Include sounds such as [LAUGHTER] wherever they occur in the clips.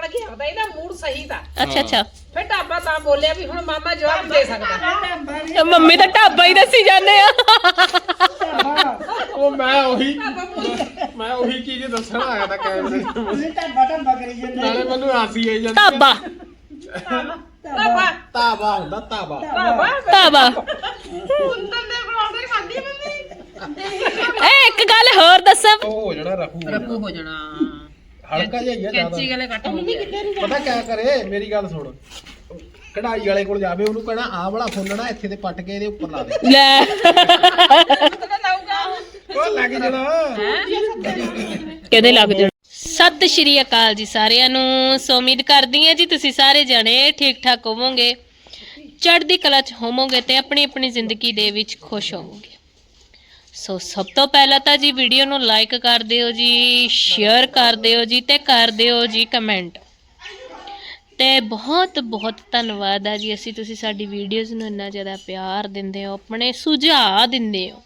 ਬਣ ਗਿਆ ਉਹਦਾ ਇਹਦਾ ਮੂਡ ਸਹੀ ਦਾ। ਅੱਛਾ ਅੱਛਾ। ਫਿਰ ਢਾਬਾ ਤਾਂ ਬੋਲਿਆ ਵੀ ਹੁਣ ਮਾਮਾ ਜਵਾਬ ਦੇ ਸਕਦਾ। ਤੇ ਮੰਮੀ ਤਾਂ ਢਾਬਾ ਹੀ ਦੱਸੀ ਜਾਂਦੇ ਆ। ਉਹ ਮੈਂ ਉਹੀ ਮੈਂ ਉਹੀ ਚੀਜ਼ ਦੱਸਣ ਆਇਆ ਤਾਂ ਕੈਮਰੇ ਦੇ। ਤੁਸੀਂ ਤਾਂ ਬਟਨ ਬਕਰੀ ਜਾਂਦੇ ਨਾਲੇ ਮੈਨੂੰ ਹਾਸੀ ਆਈ ਜਾਂਦੀ ਢਾਬਾ। ਢਾਬਾ। ਤਾਬਾ ਹੁੰਦਾ ਤਾਬਾ ਢਾਬਾ। ਢਾਬਾ। ਕੁੰਦਨ ਦੇ ਬਣਾਉਂਦੇ ਖਾਂਦੀ ਆ ਮੰਮੀ। ਐ ਇੱਕ ਗੱਲ ਹੋਰ ਦੱਸਾਂ। ਉਹ ਹੋ ਜਾਣਾ ਰਫੂ। ਰੱਬੂ ਹੋ ਜਾਣਾ। ਹਲਕਾ ਜਿਹਾ ਹੀ ਆ ਜ਼ਿਆਦਾ। ਕੈਂਚੀ ਗਲੇ ਕੱਟ ਹੋ ਗਿਆ। ਪਤਾ ਕਿਆ ਕਰੇ ਮੇਰੀ ਗੱਲ ਸੁਣ। ਕਢਾਈ ਵਾਲੇ ਕੋਲ ਜਾਵੇ ਉਹਨੂੰ ਕਹਿਣਾ ਆਹ ਵਾਲਾ ਫੁੱਲ ਨਾ ਇੱਥੇ ਤੇ ਪੱਟ ਕੇ ਇਹਦੇ ਉੱਪਰ ਲਾ ਦੇ। ਲੈ। ਪਤਾ ਲਾਊਗਾ ਉਹ ਲੱਗ ਜਾਣਾ। ਕਿਹਦੇ ਲੱਗ ਜਾਣ। ਸਤਿ ਸ਼੍ਰੀ ਅਕਾਲ ਜੀ ਸਾਰਿਆਂ ਨੂੰ। ਸੋ ਉਮੀਦ ਕਰਦੀ ਹਾਂ ਜੀ ਤੁਸੀਂ ਸਾਰੇ ਜਣੇ ਠੀਕ ਠਾਕ ਹੋਵੋਗੇ। ਚੜ੍ਹਦੀ ਕਲਾ ਚ ਹੋਵੋਗੇ ਤੇ ਆਪਣੀ ਆਪਣੀ ਜ਼ਿੰਦਗੀ ਦੇ ਵਿੱਚ ਖੁਸ਼ ਹੋਵੋਗੇ। ਸੋ ਸਭ ਤੋਂ ਪਹਿਲਾਂ ਤਾਂ ਜੀ ਵੀਡੀਓ ਨੂੰ ਲਾਈਕ ਕਰ ਦਿਓ ਜੀ ਸ਼ੇਅਰ ਕਰ ਦਿਓ ਜੀ ਤੇ ਕਰ ਦਿਓ ਜੀ ਕਮੈਂਟ ਤੇ ਬਹੁਤ ਬਹੁਤ ਧੰਨਵਾਦ ਆ ਜੀ ਅਸੀਂ ਤੁਸੀਂ ਸਾਡੀ ਵੀਡੀਓਜ਼ ਨੂੰ ਇੰਨਾ ਜ਼ਿਆਦਾ ਪਿਆਰ ਦਿੰਦੇ ਹੋ, ਆਪਣੇ ਸੁਝਾਅ ਦਿੰਦੇ ਹੋ।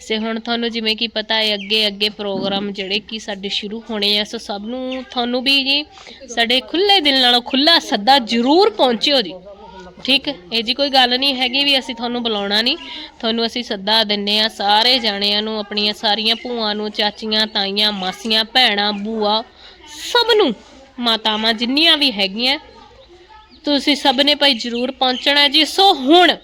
ਸੇ ਹੁਣ ਤੁਹਾਨੂੰ ਜਿਵੇਂ ਕਿ ਪਤਾ ਹੈ ਅੱਗੇ ਅੱਗੇ ਪ੍ਰੋਗਰਾਮ ਜਿਹੜੇ ਕਿ ਸਾਡੇ ਸ਼ੁਰੂ ਹੋਣੇ ਆ, ਸੋ ਸਭ ਨੂੰ, ਤੁਹਾਨੂੰ ਵੀ ਜੀ ਸਾਡੇ ਖੁੱਲੇ ਦਿਲ ਨਾਲੋਂ ਖੁੱਲਾ ਸੱਦਾ ਜ਼ਰੂਰ ਪਹੁੰਚਿਓ ਜੀ। ਠੀਕ ਇਹ ਜੀ ਕੋਈ ਗੱਲ ਨਹੀਂ ਹੈਗੀ ਵੀ ਅਸੀਂ ਤੁਹਾਨੂੰ ਬੁਲਾਉਣਾ ਨਹੀਂ। ਤੁਹਾਨੂੰ ਅਸੀਂ ਸੱਦਾ ਦਿੰਨੇ ਆ ਸਾਰੇ ਜਾਣਿਆਂ ਨੂੰ, ਆਪਣੀਆਂ ਸਾਰੀਆਂ ਭੂਆਂ ਨੂੰ, ਚਾਚੀਆਂ, ਤਾਈਆਂ, ਮਾਸੀਆਂ, ਭੈਣਾਂ, ਬੂਆ, ਸਭ ਨੂੰ, ਮਾਤਾਵਾਂ ਜਿੰਨੀਆਂ ਵੀ ਹੈਗੀਆਂ, ਤੁਸੀਂ ਸਭ ਨੇ ਭਾਈ ਜ਼ਰੂਰ ਪਹੁੰਚਣਾ ਜੀ। ਸੋ ਹੁਣ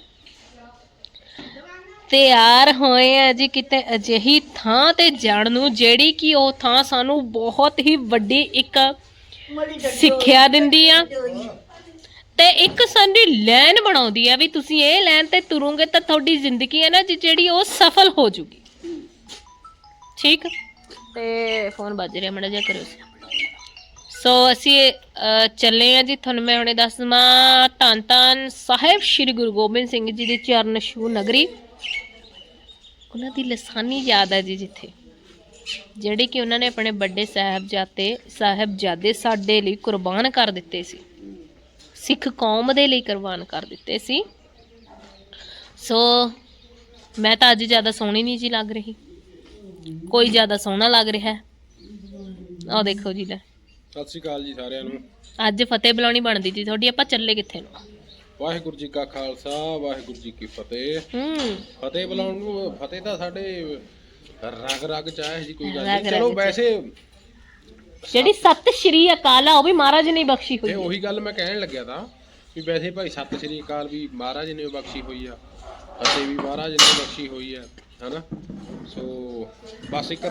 ਤਿਆਰ ਹੋਏ ਆ ਜੀ ਕਿਤੇ ਅਜਿਹੀ ਥਾਂ ਤੇ ਜਾਣ ਨੂੰ, ਜਿਹੜੀ ਕਿ ਉਹ ਥਾਂ ਸਾਨੂੰ ਬਹੁਤ ਹੀ ਵੱਡੀ ਇੱਕ ਸਿੱਖਿਆ ਦਿੰਦੀ ਆ। ਤੇ ਇੱਕ ਸਾਡੀ ਲਾਈਨ ਬਣਾਉਂਦੀ ਆ ਵੀ ਤੁਸੀਂ ਇਹ ਲਾਈਨ ਤੇ ਤੁਰੋਗੇ ਤਾਂ ਤੁਹਾਡੀ ਜ਼ਿੰਦਗੀ ਹੈ ਨਾ ਜੀ ਜਿਹੜੀ ਉਹ ਸਫਲ ਹੋ ਜੂਗੀ। ਠੀਕ? ਤੇ ਫੋਨ ਵੱਜ ਰਿਹਾ ਮੜਾ ਜਾ ਕਰੋ ਸੋ ਅਸੀਂ ਚੱਲੇ ਆ ਜੀ, ਤੁਹਾਨੂੰ ਮੈਂ ਹੁਣੇ ਦੱਸ ਦਵਾਂ ਧੰਨ ਧੰਨ ਸਾਹਿਬ ਸ੍ਰੀ ਗੁਰੂ ਗੋਬਿੰਦ ਸਿੰਘ ਜੀ ਦੀ ਚਰਨ ਛੂ ਨਗਰੀ। ਉਹਨਾਂ ਦੀ ਲਸਾਨੀ ਯਾਦ ਹੈ ਜੀ ਜਿੱਥੇ। ਜਿਹੜੇ ਕਿ ਉਹਨਾਂ ਨੇ ਆਪਣੇ ਵੱਡੇ ਸਾਹਿਬਜ਼ਾਦੇ ਸਾਹਿਬਜ਼ਾਦੇ ਸਾਡੇ ਲਈ ਕੁਰਬਾਨ ਕਰ ਦਿੱਤੇ ਸੀ। ਸਿੱਖ ਕੌਮ ਦੇ ਲਈ ਕੁਰਬਾਨ ਕਰ ਦਿੱਤੇ ਸੀ। ਸੋ ਮੈਂ ਤਾਂ ਅੱਜ ਜ਼ਿਆਦਾ ਸੋਹਣੀ ਨਹੀਂ ਜੀ ਲੱਗ ਰਹੀ। ਕੋਈ ਜ਼ਿਆਦਾ ਸੋਹਣਾ ਲੱਗ ਰਿਹਾ। ਆਹ ਦੇਖੋ ਜੀ ਲੈ। ਸਤਿ ਸ਼੍ਰੀ ਅਕਾਲ ਜੀ ਸਾਰਿਆਂ ਨੂੰ। ਅੱਜ ਫਤਿਹ ਬੁਲਾਉਣੀ ਬਣਦੀ ਜੀ। ਤੁਹਾਡੀ ਆਪਾਂ ਚੱਲੇ ਕਿੱਥੇ ਨੂੰ? ਵਾਹਿਗੁਰੂ ਜੀ ਕਾ ਖਾਲਸਾ ਵਾਹਿਗੁਰੂ ਜੀ ਕੀ ਫਤਿਹ। ਹੂੰ। ਫਤਿਹ ਬੁਲਾਉਣ ਨੂੰ ਫਤਿਹ ਤਾਂ ਸਾਡੇ ਰਗ ਰਗ ਚ ਆਇਆ ਜੀ ਕੋਈ ਗੱਲ ਨਹੀਂ ਚਲੋ। ਵੈਸੇ ਜਿਹੜੀ ਸਤਿ ਸ਼੍ਰੀ ਅਕਾਲ ਆ ਉਹ ਵੀ ਮਹਾਰਾਜ ਨੇ ਹੀ ਬਖਸ਼ੀ ਹੋਈ ਹੈ। ਉਹੀ ਗੱਲ ਮੈਂ ਕਹਿਣ ਲੱਗਿਆ ਤਾਂ ਵੀ ਵੈਸੇ ਭਾਈ ਸਤਿ ਸ੍ਰੀ ਅਕਾਲ ਵੀ ਮਹਾਰਾਜ ਨੇ ਬਖਸ਼ੀ ਹੋਈ ਆ ਅਤੇ ਵੀ ਮਹਾਰਾਜ ਨੇ ਬਖਸ਼ੀ ਹੋਈ ਆ ਹਨਾ? ਸੋ ਬਸ ਇੱਕ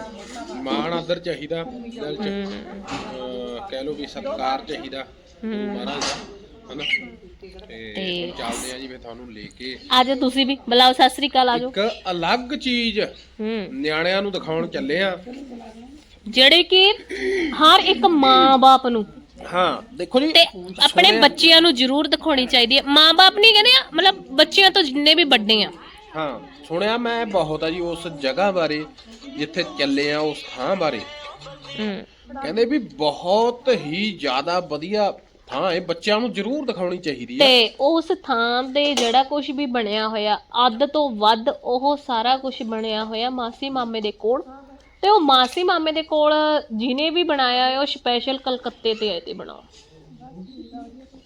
ਮਾਣ ਆਦਰ ਚਾਹੀਦਾ ਦਿਲ ਚ ਅਹ ਕਹਿ ਲਓ ਵੀ ਸਤਿਕਾਰ ਚਾਹੀਦਾ ਮਹਾਰਾਜ ਦਾ ਹਨਾ? ਤੇ ਤੇ- ਹੁਣ ਚੱਲਦੇ ਆ ਜੀ ਮੈਂ ਤੁਹਾਨੂੰ ਲੈ ਕੇ। ਆਜੋ ਤੁਸੀਂ ਵੀ ਬੁਲਾਓ ਸਤਿ ਸ਼੍ਰੀ ਅਕਾਲ ਆਜੋ ਇੱਕ ਅਲੱਗ ਚੀਜ਼ ਹੂੰ। ਨਿਆਣਿਆਂ ਨੂੰ ਦਿਖਾਉਣ ਚੱਲੇ ਆ। ਜਿਹੜੇ ਕਿ ਹਰ ਇੱਕ ਮਾਂ-ਬਾਪ ਨੂੰ। ਹਾਂ ਦੇਖੋ ਜੀ ਤੇ ਆਪਣੇ ਬੱਚਿਆਂ ਨੂੰ ਜ਼ਰੂਰ ਦਿਖਾਉਣੀ ਚਾਹੀਦੀ ਹੈ। ਮਾਂ-ਬਾਪ ਨਹੀਂ ਕਹਿੰਦੇ ਮਤਲਬ ਬੱਚਿਆਂ ਤੋਂ ਜਿੰਨੇ ਵੀ ਵੱਡੇ ਆ। ਹਾਂ ਸੁਣਿਆ ਮੈਂ ਬਹੁਤ ਆ ਜੀ ਉਸ ਜਗ੍ਹਾ ਬਾਰੇ ਜਿੱਥੇ ਚੱਲੇ ਆ ਉਸ ਥਾਂ ਬਾਰੇ। ਹੂੰ। ਕਹਿੰਦੇ ਵੀ ਬਹੁਤ ਹੀ ਜ਼ਿਆਦਾ ਵਧੀਆ ਥਾਂ ਹੈ ਬੱਚਿਆਂ ਨੂੰ ਜ਼ਰੂਰ ਦਿਖਾਉਣੀ ਚਾਹੀਦੀ ਹੈ ਤੇ ਉਸ ਥਾਂ ਦੇ ਜਿਹੜਾ ਕੁਝ ਵੀ ਬਣਿਆ ਹੋਇਆ ਅੱਧ ਤੋਂ ਵੱਧ ਉਹ ਸਾਰਾ ਕੁਝ ਬਣਿਆ ਹੋਇਆ ਮਾਸੀ ਮਾਮੇ ਦੇ ਕੋਲ। ਤੇ ਉਹ ਮਾਸੀ ਮਾਮੇ ਦੇ ਕੋਲ ਜਿਹਨੇ ਵੀ ਬਣਾਇਆ ਹੈ ਉਹ ਸਪੈਸ਼ਲ ਕਲਕੱਤੇ ਤੇ ਆਏ ਤੇ ਬਣਾਓ।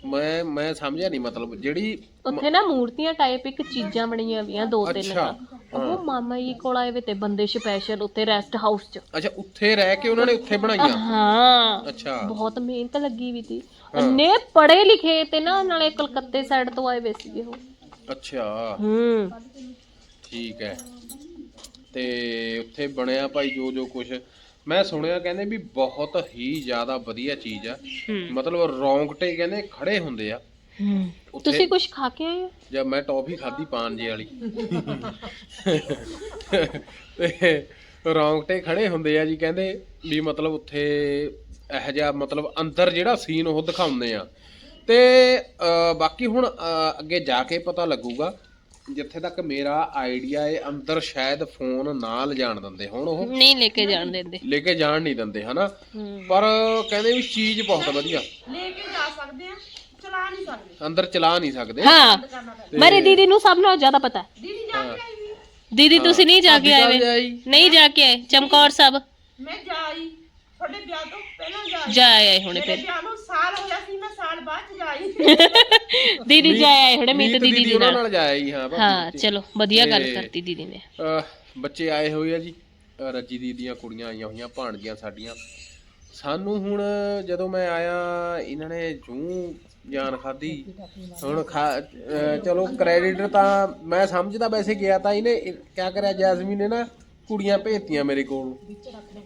ਮੈਂ ਮੈਂ ਸਮਝਿਆ ਨਹੀਂ ਮਤਲਬ ਜਿਹੜੀ ਉੱਥੇ ਨਾ ਮੂਰਤੀਆਂ ਟਾਈਪ ਇੱਕ ਚੀਜ਼ਾਂ ਬਣੀਆਂ ਹੋਈਆਂ ਦੋ ਤਿੰਨ ਅੱਛਾ, ਤਾਂ। ਉਹ ਮਾਮਾ ਜੀ ਕੋਲ ਆਏ ਵੇ ਤੇ ਬੰਦੇ ਸਪੈਸ਼ਲ ਉੱਥੇ ਰੈਸਟ ਹਾਊਸ 'ਚ। ਅੱਛਾ ਉੱਥੇ ਰਹਿ ਕੇ ਉਹਨਾਂ ਨੇ ਉੱਥੇ ਬਣਾਈਆਂ? ਹਾਂ। ਅੱਛਾ। ਬਹੁਤ ਮਿਹਨਤ ਲੱਗੀ ਵੀ ਤੀ। ਇੰਨੇ ਪੜ੍ਹੇ ਲਿਖੇ ਤੇ ਨਾ ਨਾਲੇ ਕਲਕੱਤੇ ਸਾਈਡ ਤੋਂ ਆਏ ਵੇ ਸੀਗੇ ਉਹ। ਅੱਛਾ। ਹੂੰ। ਠੀਕ ਹੈ। ਤੇ ਉੱਥੇ ਬਣਿਆ ਭਾਈ ਜੋ ਜੋ ਕੁਝ ਮੈਂ ਸੁਣਿਆ ਕਹਿੰਦੇ ਵੀ ਬਹੁਤ ਹੀ ਜ਼ਿਆਦਾ ਵਧੀਆ ਚੀਜ਼ ਆ। ਮਤਲਬ ਰੌਂਗਟੇ ਕਹਿੰਦੇ ਖੜੇ ਹੁੰਦੇ ਆ। ਉੱਥੇ ਤੁਸੀਂ ਕੁਝ ਖਾ ਕੇ ਆਏ ਹੋ? ਜਦ ਮੈਂ ਟੌਫੀ ਖਾਧੀ ਪਾਂਜੇ ਵਾਲੀ। ਤੇ ਰੌਂਗਟੇ ਖੜੇ ਹੁੰਦੇ ਆ ਜੀ ਕਹਿੰਦੇ ਵੀ ਮਤਲਬ ਉੱਥੇ ਇਹ ਜਿਹਾ ਮਤਲਬ ਅੰਦਰ ਜਿਹੜਾ ਸੀਨ ਉਹ ਦਿਖਾਉਂਦੇ ਆ। ਤੇ ਅਹ, ਬਾਕੀ ਹੁਣ ਅਹ, ਅੱਗੇ ਜਾ ਕੇ ਪਤਾ ਲੱਗੂਗਾ। ਜਿੱਥੇ ਤੱਕ ਮੇਰਾ ਆਈਡੀਆ ਹੈ ਅੰਦਰ ਸ਼ਾਇਦ ਫੋਨ ਨਾ ਲਿਜਾਣ ਦਿੰਦੇ ਹੁਣ ਉਹ। ਨਹੀਂ ਲੈ ਕੇ ਜਾਣ ਦਿੰਦੇ। ਲੈ ਕੇ ਜਾਣ ਨਹੀਂ ਦਿੰਦੇ ਹਨਾ? ਪਰ ਕਹਿੰਦੇ ਵੀ ਚੀਜ਼ ਬਹੁਤ ਵਧੀਆ। ਲੈ ਕੇ ਜਾ ਸਕਦੇ ਆ ਚਲਾ ਨਹੀਂ ਸਕਦੇ। ਅੰਦਰ ਚਲਾ ਨਹੀਂ ਸਕਦੇ। ਹਾਂ ਮੇਰੀ ਦੀਦੀ ਨੂੰ ਸਭ ਨਾਲੋਂ ਜ਼ਿਆਦਾ ਪਤਾ ਹੈ। ਦੀਦੀ ਜਾ ਕੇ ਆਈ ਵੀ ਦੀਦੀ ਤੁਸੀਂ ਨਹੀਂ ਜਾ ਕੇ ਆਏ। ਵੇ। ਨਹੀਂ ਜਾ ਕੇ ਆਏ। ਚਮਕੌਰ ਸਾਹਿਬ। ਮੈਂ ਜਾ ਆਈ। ਤੁਹਾਡੇ ਵਿਆਹ ਤੋਂ ਪਹਿਲਾਂ ਜਾ ਜਾ ਆਏ ਹੁਣੇ ਮੇਰੇ ਫਿਰ। ਵਿਆਹ ਨੂੰ ਸਾਲ ਹੋਇਆ ਸੀ ਮੈਂ ਸਾਲ ਬਾਅਦ ਚ ਜਾਈ [LAUGHS] ਦੀਦੀ ਜਾ ਆਏ ਹੁਣੇ ਮੀਤ ਦੀਦੀ ਦੀ ਉਹਨਾਂ ਨਾਲ। ਨਾਲ ਜਾਇਆ ਜੀ ਹਾਂ ਭਾਬੀ ਹਾਂ। ਚਲੋ ਵਧੀਆ ਗੱਲ ਤੇ- ਕਰਤੀ ਦੀਦੀ ਨੇ। ਅਹ ਬੱਚੇ ਆਏ ਹੋਏ ਆ ਜੀ ਅਹ ਰੱਜੀ ਦੀ ਦੀਆਂ ਕੁੜੀਆਂ ਆਈਆਂ ਹੋਈਆਂ ਭਾਣਜੀਆਂ ਸਾਡੀਆਂ। ਸਾਨੂੰ ਹੁਣ ਜਦੋਂ ਮੈਂ ਆਇਆ ਇਹਨਾਂ ਨੇ ਜੂੰ ਜਾਨ ਖਾਦੀ ਹੁਣ ਖਾ ਅਹ ਚਲੋ ਕ੍ਰੈਡਿਟ ਤਾਂ ਮੈਂ ਸਮਝਦਾ ਵੈਸੇ ਗਿਆ ਤਾਂ ਇਹਨੇ ਇਹ- ਕਿਆ ਕਰਿਆ ਜੈਸਮੀਨ ਨੇ ਨਾ ਕੁੜੀਆਂ ਭੇਜਤੀਆਂ ਮੇਰੇ ਕੋਲ।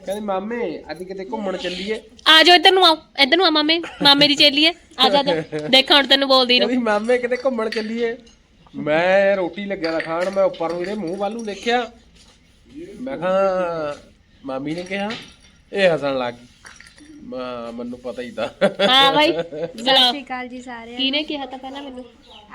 ਕਹਿੰਦੇ ਮਾਮੇ ਅੱਜ ਕਿਤੇ ਘੁੰਮਣ ਚੱਲੀਏ? ਆ ਜਾਓ ਇੱਧਰ ਨੂੰ ਆਓ ਇੱਧਰ ਨੂੰ ਆ ਮਾਮੇ ਮਾਮੇ ਦੀ ਚੇਲੀ ਹੈ। ਆ ਜਾ ਦੇਖ ਹੁਣ ਤੈਨੂੰ ਬੋਲਦੀ ਨੂੰ। ਕਹਿੰਦੀ ਮਾਮੇ ਕਿਤੇ ਘੁੰਮਣ ਚੱਲੀਏ? ਮੈਂ ਰੋਟੀ ਲੱਗਿਆ ਦਾ ਖਾਣ ਮੈਂ ਉੱਪਰ ਨੂੰ ਇਹਦੇ ਮੂੰਹ ਵੱਲ ਨੂੰ ਦੇਖਿਆ। ਮੈਂ ਕਿਹਾ ਮਾਮੀ ਨੇ ਕਿਹਾ ਇਹ ਹੱਸਣ ਲੱਗ ਗਈ। ਮੈਂ ਮੈਨੂੰ ਪਤਾ ਹੀ ਤਾਂ। ਹਾਂ ਬਾਈ। ਸਤਿ ਬੁਲਾਓ ਸ਼੍ਰੀ ਅਕਾਲ ਜੀ ਸਾਰਿਆਂ ਕਿਹਨੇ ਕਿਹਾ ਤਾਂ ਪਹਿਲਾਂ ਮੈਨੂੰ?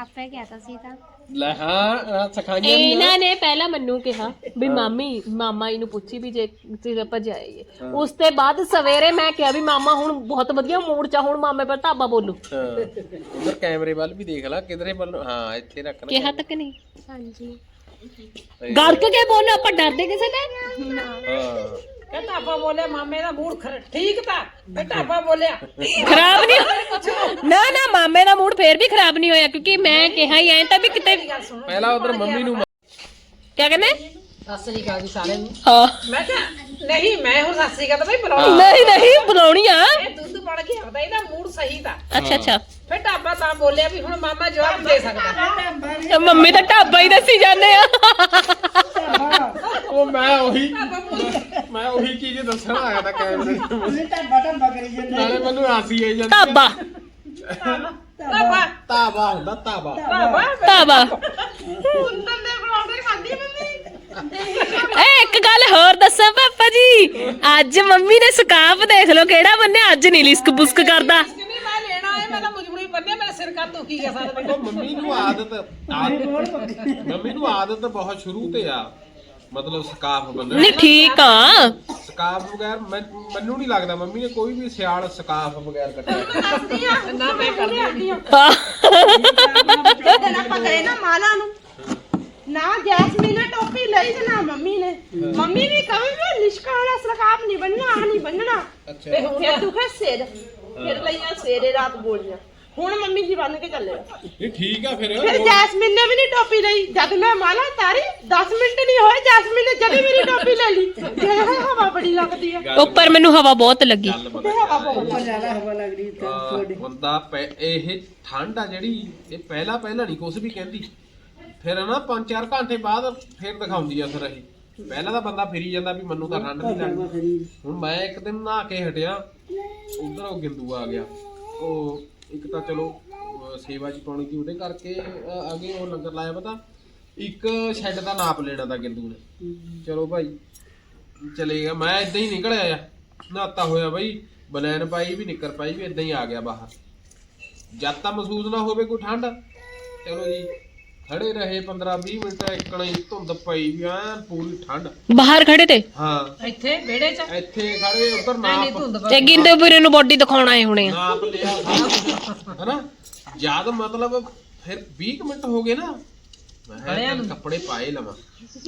ਆਪੇ ਕਹਿਤਾ ਸੀ ਤਾਂ। ਲੈ ਹਾਂ ਸਿਖਾਈਆਂ ਨਹੀਂ ਇਹਨਾਂ ਨੇ ਪਹਿਲਾਂ ਮੈਨੂੰ ਕਿਹਾ ਵੀ ਮਾਮੀ ਮਾਮਾ ਜੀ ਨੂੰ ਪੁੱਛੀ ਵੀ ਜੇ ਜੇ ਆਪਾਂ ਜਾਈਏ। ਉਸ ਤੋਂ ਬਾਅਦ ਸਵੇਰੇ ਮੈਂ ਕਿਹਾ ਵੀ ਮਾਮਾ ਹੁਣ ਬਹੁਤ ਵਧੀਆ ਮੂਡ ਚ ਆ, ਹੁਣ ਮਾਮੇ ਪਰ ਢਾਬਾ ਬੋਲੂ। ਹਾਂ ਉਧਰ ਕੈਮਰੇ ਵੱਲ ਵੀ ਦੇਖ ਲੈ ਕਿਧਰੇ ਵੱਲ ਹਾਂ ਇੱਥੇ ਰੱਖ ਲੈ ਕਿਹਾ ਤੱਕ ਨਹੀਂ? ਹਾਂਜੀ। ਗੜਕ ਕੇ ਬੋਲੋ ਆਪਾਂ ਡਰਦੇ ਕਿਸੇ ਤੇ ਹਾਂ। ਇਹ ਢਾਬਾ ਬੋਲਿਆ ਮਾਮੇ ਦਾ ਮੂਡ ਖਰ- ਠੀਕ ਤਾਂ ਢਾਬਾ ਬੋਲਿਆ। ਖਰਾਬ ਨਹੀਂ ਨਾ ਨਾ ਮਾਮੇ ਦਾ ਮੂਡ ਫੇਰ ਵੀ ਖਰਾਬ ਨਹੀਂ ਹੋਇਆ ਕਿਉਂਕਿ ਮੈਂ ਕਿਹਾ ਹੀ ਐਂ ਤਾਂ ਵੀ ਕਿਤੇ ਪਹਿਲਾਂ ਉਧਰ ਮੰਮੀ ਨੂੰ ਕਿਆ ਕਹਿੰਦੇ? ਸਤਿ ਸ੍ਰੀ ਅਕਾਲ ਜੀ ਸਾਰਿਆਂ ਨੂੰ। ਹਾਂ ਮੈਂ ਕਿਹਾ ਨਹੀਂ ਮੈਂ ਹੁਣ ਸਤਿ ਸ੍ਰੀ ਅਕਾਲ ਤਾਂ ਬਈ ਬੁਲਾਓ ਨਹੀਂ ਨਹੀਂ ਬੁਲਾਉਣੀ ਆ। ਇਹ ਦੁੱਧ ਬਣ ਕੇ ਆਉਂਦਾ ਇਹਦਾ ਮੂਡ ਸਹੀ ਤਾਂ। ਅੱਛਾ ਅੱਛਾ। ਫਿਰ ਢਾਬਾ ਤਾਂ ਬੋਲਿਆ ਵੀ ਹੁਣ ਮਾਮਾ ਜਵਾਬ ਦੇ ਸਕਦਾ। ਤੇ ਮੰਮੀ ਤਾਂ ਢਾਬਾ ਹੀ ਦੱਸੀ ਜਾਂਦੇ ਆ। ਉਹ ਮੈਂ ਉਹੀ ਮੈਂ ਉਹੀ ਚੀਜ਼ ਦੱਸਣ ਆਇਆ ਤਾਂ ਕੈਮਰੇ ਤੇ। ਤੁਸੀਂ ਤਾਂ ਬਟਨ ਬਕਰੀ ਜਾਂਦੇ ਨਾਲੇ ਮੈਨੂੰ ਹਾਸੀ ਆਈ ਜਾਂਦੀ ਢਾਬਾ ਢਾਬਾ ਤਾਬਾ ਹੁੰਦਾ ਤਾਬਾ ਢਾਬਾ ਢਾਬਾ ਕੁੰਦਨ ਦੇ ਪਰੌਂਠੇ ਖਾਂਦੀ ਮੰਮੀ? ਏ ਇੱਕ ਗੱਲ ਹੋਰ ਦੱਸਾਂ ਪਾਪਾ ਜੀ। ਅੱਜ ਮੰਮੀ ਨੇ ਸਕਾਫ ਦੇਖ ਲਓ ਕਿਹੜਾ ਬੰਨੇ ਅੱਜ ਨਹੀਂ ਲਿਸਕ ਬੁਸਕ ਕਰਦਾ। ਨਹੀਂ ਮੈਂ ਲੈਣਾ ਹੈ ਮੈਂ ਤਾਂ ਮਜਬੂਰੀ ਬੰਨਿਆ ਮੇਰਾ ਸਿਰ ਕਰ ਦੁਖੀ ਗਿਆ ਸਾਰਾ ਦਿਨ। ਉਹ ਮੰਮੀ ਨੂੰ ਆਦਤ ਆਦਤ- ਮੰਮੀ ਨੂੰ ਆਦਤ ਬਹੁਤ ਸ਼ੁਰੂ ਤੇ ਆ। ਮਤਲਬ ਸਕਾਫ ਬੰਨਣ ਨਹੀਂ ਠੀਕ ਆ। ਸਕਾਫ ਬਗੈਰ ਮੈਂ- ਮੈਨੂੰ ਨਹੀਂ ਲੱਗਦਾ ਮੰਮੀ ਨੇ ਕੋਈ ਵੀ ਸਿਆਲ ਸਕਾਫ ਬਗੈਰ ਕੱਟਿਆ ਨਾ ਮੈਂ ਕਰਦੀ ਹਾਂ। ਜਦੋਂ ਆਪਾਂ ਗਏ ਨਾ ਮਾਲਾ ਨੂੰ। ਨਾ ਜੈਸਮੀਨ ਨੇ ਟੋਪੀ ਲਈ ਤੇ ਨਾ ਮੰਮੀ ਨੇ। ਮੰਮੀ ਵੀ ਕਹੇ ਵੀ ਲਿਸ਼ਕਾ ਵਾਲਾ ਸਰਕਾਪ ਨਹੀਂ ਬੰਨਣਾ ਆ ਨਹੀਂ ਬੰਨਣਾ। ਅੱਛਾ। ਤੇ ਫਿਰ ਦੁਖੇ ਸਿਰ। ਫਿਰ ਲਈਆਂ ਸਵੇਰੇ ਰਾਤ ਗੋਲੀਆਂ। ਹੁਣ ਮੰਮੀ ਜੀ ਬੰਨ ਕੇ ਚੱਲੇ ਆ। ਇਹ ਠੀਕ ਆ ਫਿਰ। ਫਿਰ ਜੈਸਮੀਨ ਨੇ ਵੀ ਨਹੀਂ ਟੋਪੀ ਲਈ। ਜਦ ਮੈਂ ਮਾਲਾ ਤਾਰੀ 10 ਮਿੰਟ ਨਹੀਂ ਹੋਏ ਜੈਸਮੀਨ ਨੇ ਜਦ ਮੇਰੀ ਟੋਪੀ ਲੈ ਲਈ। ਹਵਾ ਬੜੀ ਲੱਗਦੀ ਆ। ਉੱਪਰ ਮੈਨੂੰ ਹਵਾ ਬਹੁਤ ਲੱਗੀ। ਗੱਲ ਤੇ ਹਵਾ ਬਹੁਤ ਉੱਪਰ ਜ਼ਿਆਦਾ ਹਵਾ ਲੱਗ ਰਹੀ ਤਾਂ ਅਹ ਬੰਦਾ ਪੈ- ਇਹ ਠੰਡ ਆ ਜਿਹੜੀ ਇਹ ਪਹਿਲਾ ਪਹਿਲਾ ਨਹੀਂ ਕੁਝ ਵੀ ਕਹਿੰਦੀ। ਫਿਰ ਨਾ 5-4 ਘੰਟੇ ਬਾਅਦ ਫਿਰ ਦਿਖਾਉਂਦੀ ਆ ਫਿਰ ਇਹ ਪਹਿਲਾਂ ਤਾਂ ਬੰਦਾ ਫਿਰੀ ਜਾਂਦਾ ਵੀ ਮੈਨੂੰ ਤਾਂ ਠੰਡ ਨਹੀਂ ਲੱਗਦੀ। ਹੁਣ ਮੈਂ ਇੱਕ ਦਿਨ ਨਹਾ ਕੇ ਹਟਿਆ ਉਧਰ ਉਹ ਗਿੰਦੂ ਆ ਗਿਆ। ਉਹ ਇੱਕ ਤਾਂ ਚਲੋ, ਅਹ, ਸੇਵਾ ਚ ਪਾਉਣੀ ਸੀ ਉਹਦੇ ਕਰਕੇ, ਅਹ, ਅੱਗੇ ਉਹ ਲੰਗਰ ਲਾਇਆ ਪਤਾ ਇੱਕ ਸ਼ੈੱਡ ਦਾ ਨਾਪ ਲੈਣਾ ਤਾਂ ਗਿੰਦੂ ਨੇ। ਚਲੋ ਭਾਈ ਚਲੇ ਗਿਆ ਮੈਂ ਇਦਾਂ ਹੀ ਨਿਕਲ ਆਇਆ ਨਹਾਤਾ ਹੋਇਆ ਬਈ ਬਨੈਣ ਪਾਈ ਵੀ, ਨਿੱਕਰ ਪਾਈ ਵੀ, ਇਦਾਂ ਹੀ ਆ ਗਿਆ ਬਾਹਰ। ਜਦ ਤਾਂ ਮਹਿਸੂਸ ਨਾ ਹੋਵੇ ਕੋਈ ਠੰਡ, ਚਲੋ ਜੀ। ਖੜੇ ਰਹੇ 15 20 ਮਿੰਟ ਇੱਕਣਾ ਹੀ ਧੁੰਦ ਪਈ ਵੀ ਐਨ ਪੂਰੀ ਠੰਡ। ਬਾਹਰ ਖੜੇ ਤੇ? ਹਾਂ। ਇੱਥੇ ਵਿਹੜੇ 'ਚ? ਇੱਥੇ ਖੜੇ ਉੱਧਰ ਨਹੀਂ ਨਾਪ ਧੁੰਦ ਤੇ ਗਿੰਦੇ ਵੀਰੇ ਨੂੰ ਬੋਡੀ ਦਿਖਾਉਣਾ ਆਏ ਹੋਣੇ ਆ। ਨਾਪ ਲਿਆ ਸਾਰਾ ਕੁਛ, ਹਨਾ? ਜਦ ਮਤਲਬ ਫਿਰ 20 ਕੁ ਮਿੰਟ ਹੋ ਗਏ ਨਾ। ਮੈਂ ਕਿਹਾ ਚੱਲ ਕੱਪੜੇ ਪਾਏ ਲਵਾਂ।